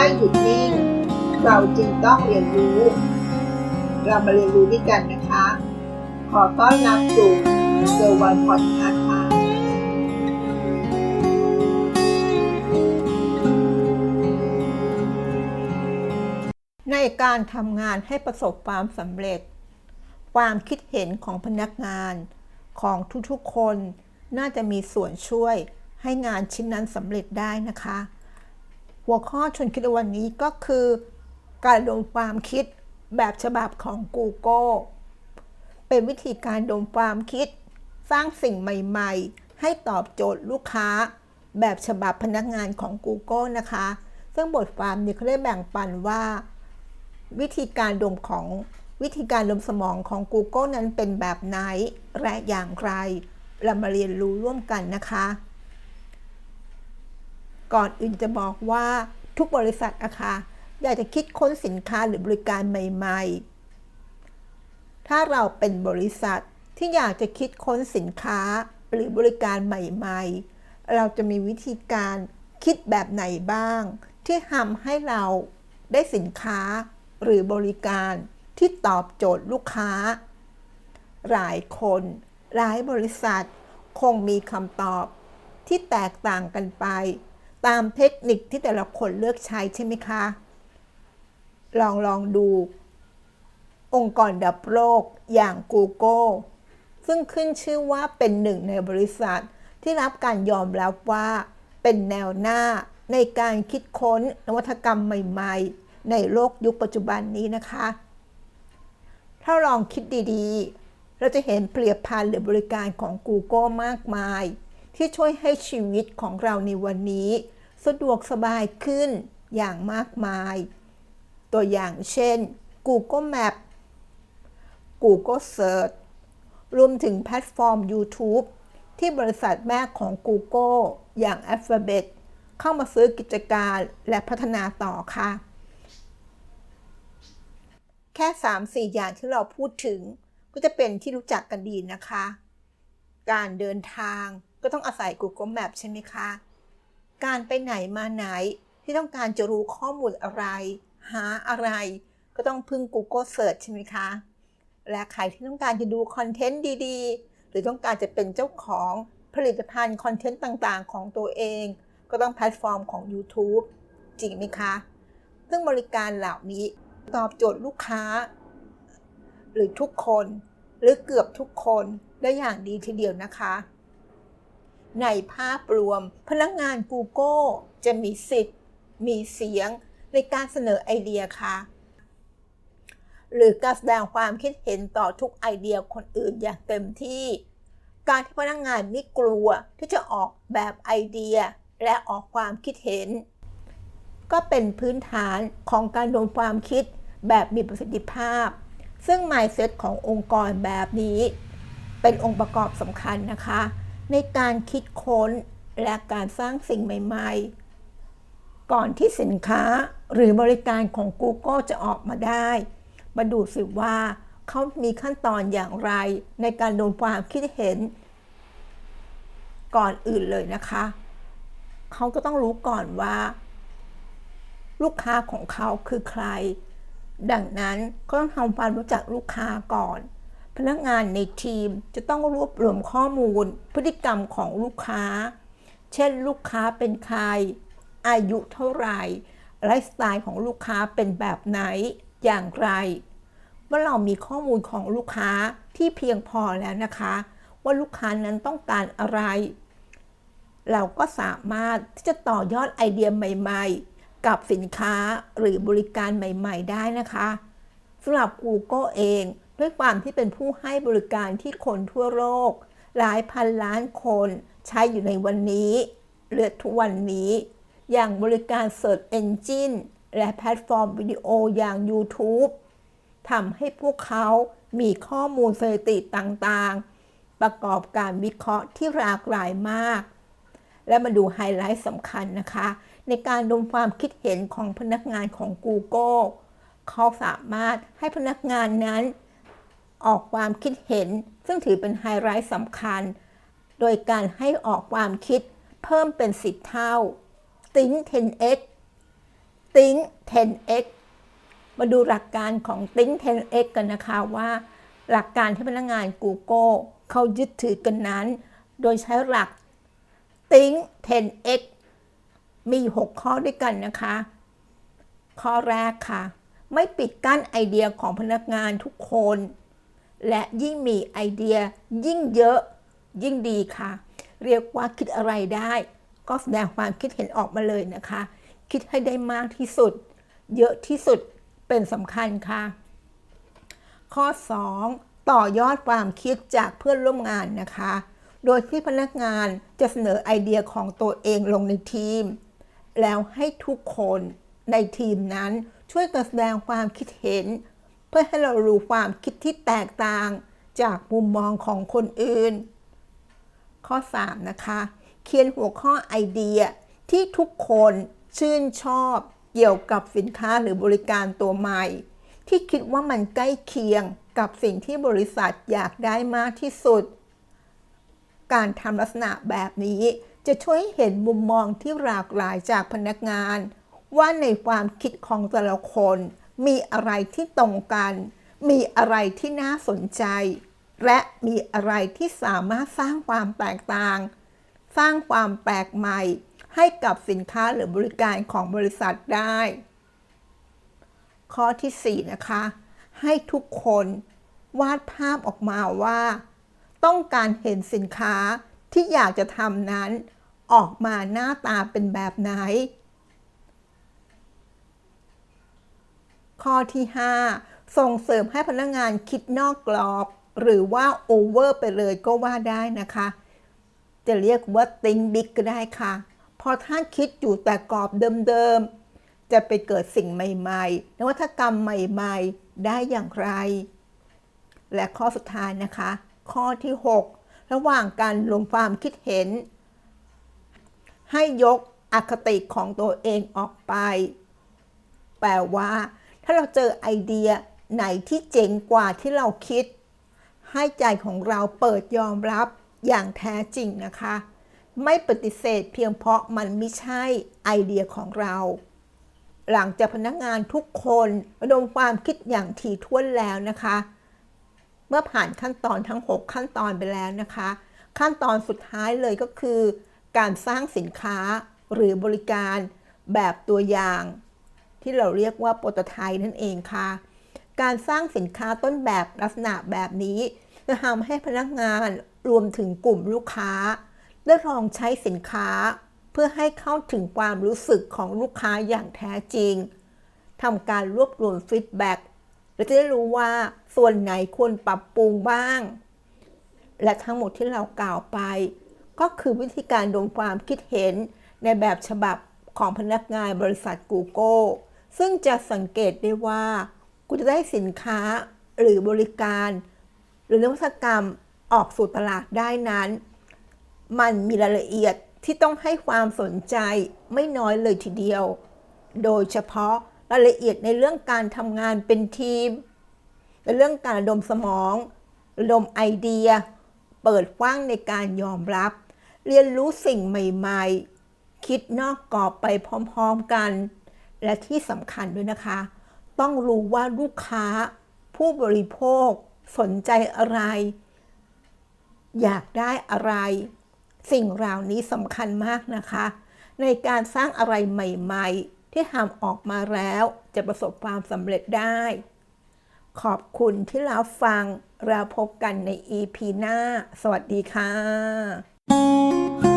ไม่หยุดนิ่ง เราจึงต้องเรียนรู้ เรามาเรียนรู้ด้วยกันนะคะ ขอต้อนรับสู่เซอร์วันพอดคาส์ค่ะในการทำงานให้ประสบความสำเร็จ ความคิดเห็นของพนักงานของทุกๆคนน่าจะมีส่วนช่วยให้งานชิ้นนั้นสำเร็จได้นะคะ หัวข้อชวนคิดวันนี้ก็คือ การดมความคิดแบบฉบับของ Google เป็นวิธีการดมความคิด สร้างสิ่งใหม่ๆ ให้ตอบโจทย์ลูกค้า แบบฉบับพนักงานของ Google นะคะ ซึ่งบทความนี้เขาได้แบ่งปันว่า วิธีการดมของวิธีการดมสมองของ Google นั้นเป็นแบบไหนและอย่างไร เรามาเรียนรู้ร่วมกันนะคะ ก่อนอื่นจะบอกว่าทุกบริษัทอะค่ะอยากจะคิดค้นสินค้าหรือบริการใหม่ ๆ ถ้าเราเป็นบริษัทที่อยากจะคิดค้นสินค้าหรือบริการใหม่ ๆ เราจะมีวิธีการคิดแบบไหนบ้าง ที่ทำให้เราได้สินค้าหรือบริการที่ตอบโจทย์ลูกค้า หลายคน หลายบริษัทคงมีคำตอบที่แตกต่างกันไป ตามเทคนิคที่แต่ละคนเลือกใช้ใช่ไหมคะ ลองลองดู องค์กรดับโลกอย่าง Google ซึ่งขึ้นชื่อว่าเป็นหนึ่งในบริษัท ที่รับการยอมรับว่าเป็นแนวหน้าในการคิดค้นนวัตกรรมใหม่ ๆ ในโลกยุคปัจจุบันนี้นะคะ ถ้าลองคิดดีๆ เราจะเห็นผลิตภัณฑ์หรือบริการของ Google มากมาย ที่ช่วยให้ชีวิตของเราในวันนี้ สะดวกสบายขึ้นอย่างมากมาย ตัวอย่างเช่น Google Map Google Search รวมถึงแพลตฟอร์ม YouTube ที่บริษัทแม่ของ Google อย่าง Alphabet เข้ามาซื้อกิจการและพัฒนาต่อค่ะ แค่ 3-4 อย่างที่เราพูดถึง ก็จะเป็นที่รู้จักกันดีนะคะ การเดินทาง ก็ต้องอาศัย Google Map ใช่ไหมคะ การไปไหนมาไหนที่ต้องการจะรู้ข้อมูลอะไร หาอะไร ก็ต้องพึ่ง Google Search ใช่ไหมคะ และใครที่ต้องการจะดูคอนเทนต์ดีๆ หรือต้องการจะเป็นเจ้าของผลิตภัณฑ์คอนเทนต์ต่างๆ ของตัวเอง ก็ต้องแพลตฟอร์มของ YouTube จริงไหมคะ ซึ่งบริการเหล่านี้ตอบโจทย์ลูกค้า หรือทุกคน หรือเกือบทุกคนได้อย่างดีทีเดียวนะคะ ในภาพรวม พนักงาน Google จะมีสิทธิ์ มีเสียงในการเสนอไอเดียค่ะ หรือการแสดงความคิดเห็นต่อทุกไอเดียคนอื่นอย่างเต็มที่ การที่พนักงานไม่กลัวที่จะออกแบบไอเดียและออกความคิดเห็น ก็เป็นพื้นฐานของการดมความคิดแบบมีประสิทธิภาพ ซึ่ง mindset ขององค์กรแบบนี้ เป็นองค์ประกอบสำคัญนะคะ ในการคิดค้นและการสร้างสิ่งใหม่ๆ ก่อนที่สินค้าหรือบริการของ Google จะออกมาได้ มาดูสิว่าเขามีขั้นตอนอย่างไรในการดมความคิดเห็น ก่อนอื่นเลยนะคะ เขาก็ต้องรู้ก่อนว่า ลูกค้าของเขาคือใคร ดังนั้นก็ต้องทำความรู้จักลูกค้าก่อน พนักงานในทีมจะต้องรวบรวมข้อมูล พฤติกรรมของลูกค้า เช่น ลูกค้าเป็นใคร อายุเท่าไหร่ ไลฟ์สไตล์ของลูกค้าเป็นแบบไหน อย่างไร เมื่อเรามีข้อมูลของลูกค้าที่เพียงพอแล้วนะคะ ว่าลูกค้านั้นต้องการอะไร เราก็สามารถที่จะต่อยอดไอเดียใหม่ ๆ กับสินค้าหรือบริการใหม่ ๆ ได้นะคะสำหรับ Google เอง ด้วยความที่เป็นผู้ให้บริการที่คนทั่วโลก หลายพันล้านคนใช้อยู่ในวันนี้เลือทุกวันนี้ อย่างบริการ Search Engine และแพลตฟอร์มวิดีโออย่าง YouTube ทำให้พวกเขามีข้อมูลสถิติต่างๆ ประกอบการวิเคราะห์ที่หลากหลายมาก และมาดูไฮไลท์สำคัญนะคะ ในการดมความคิดเห็นของพนักงานของ Google เขาสามารถให้พนักงานนั้น ออกความคิดเห็น ซึ่งถือเป็นไฮไลท์สำคัญ โดยการให้ออกความคิดเพิ่มเป็น 10 เท่า Think 10x Think 10x มาดูหลักการของ Think 10x กันนะคะว่า หลักการที่พนักงาน Google เขายึดถือกันนั้น โดยใช้หลัก Think 10x มี 6 ข้อด้วยกันนะคะ ข้อแรกค่ะ ไม่ปิดกั้นไอเดียของพนักงานทุกคน และยิ่งมีไอเดียยิ่งเยอะยิ่งดีค่ะ เรียกว่าคิดอะไรได้ ก็แสดงความคิดเห็นออกมาเลยนะคะ คิดให้ได้มากที่สุด เยอะที่สุดเป็นสำคัญค่ะ ข้อ 2 ต่อยอดความคิดจากเพื่อนร่วมงานนะคะ โดยที่พนักงานจะเสนอไอเดียของตัวเองลงในทีม แล้วให้ทุกคนในทีมนั้นช่วยกันแสดงความคิดเห็น เพื่อให้เรารู้ความคิดที่แตกต่างจากมุมมองของคนอื่น ข้อ 3 นะคะ เขียนหัวข้อไอเดียที่ทุกคนชื่นชอบเกี่ยวกับสินค้าหรือบริการตัวใหม่ ที่คิดว่ามันใกล้เคียงกับสิ่งที่บริษัทอยากได้มากที่สุด การทำลักษณะแบบนี้จะช่วยเห็นมุมมองที่หลากหลายจากพนักงาน ว่าในความคิดของแต่ละคน มีอะไรที่ตรงกัน มีอะไรที่น่าสนใจ และมีอะไรที่สามารถสร้างความแตกต่าง สร้างความแปลกใหม่ ให้กับสินค้าหรือบริการของบริษัทได้ ข้อที่ 4 นะคะ ให้ทุกคนวาดภาพออกมาว่า ต้องการเห็นสินค้าที่อยากจะทำนั้น ออกมาหน้าตาเป็นแบบไหน ข้อที่ 5 ส่งเสริมให้พนักงานคิดนอกกรอบ หรือว่าโอเวอร์ไปเลยก็ว่าได้นะคะ จะเรียกว่า think big ก็ได้ค่ะ พอท่านคิดอยู่แต่กรอบเดิมๆ จะไปเกิดสิ่งใหม่ๆ นวัตกรรมใหม่ๆ ได้อย่างไร และข้อสุดท้ายนะคะ ข้อที่ 6 ระหว่างการรวมความคิดเห็น ให้ยกอคติของตัวเองออกไป แปลว่า ถ้าเราเจอไอเดียไหนที่เจ๋งกว่าที่เราคิด ให้ใจของเราเปิดยอมรับอย่างแท้จริงนะคะ ไม่ปฏิเสธเพียงเพราะมันไม่ใช่ไอเดียของเรา หลังจากพนักงานทุกคนระดมความคิดอย่างถี่ถ้วนแล้วนะคะ เมื่อผ่านขั้นตอนทั้ง 6 ขั้นตอนไปแล้วนะคะ ขั้นตอนสุดท้ายเลยก็คือ การสร้างสินค้าหรือบริการแบบตัวอย่าง ที่เราเรียกว่าโปรโตไทป์นั่นเองค่ะ การสร้างสินค้าต้นแบบลักษณะแบบนี้จะทำให้พนักงานรวมถึงกลุ่มลูกค้าได้ลองใช้สินค้า เพื่อให้เข้าถึงความรู้สึกของลูกค้าอย่างแท้จริงทำการรวบรวมฟีดแบ็กและจะได้รู้ว่าส่วนไหนควรปรับปรุงบ้าง และทั้งหมดที่เรากล่าวไป ก็คือวิธีการดมความคิดเห็นในแบบฉบับของพนักงานบริษัท Google ซึ่งจะสังเกตได้ว่า คุณจะได้สินค้าหรือบริการ หรือนวัตกรรมออกสู่ตลาดได้นั้น มันมีรายละเอียดที่ต้องให้ความสนใจไม่น้อยเลยทีเดียว โดยเฉพาะรายละเอียดในเรื่องการทำงานเป็นทีม ในเรื่องการระดมสมอง ระดมไอเดีย เปิดกว้างในการยอมรับ เรียนรู้สิ่งใหม่ ๆ คิดนอกกรอบไปพร้อม ๆ กัน และที่สำคัญด้วยนะคะ ต้องรู้ว่าลูกค้าผู้บริโภคสนใจอะไร อยากได้อะไร สิ่งเหล่านี้สำคัญมากนะคะ ในการสร้างอะไรใหม่ๆ ที่ทำออกมาแล้วจะประสบความสำเร็จได้ ขอบคุณที่เรับฟังเราพบกันใน EP หน้า สวัสดีค่ะ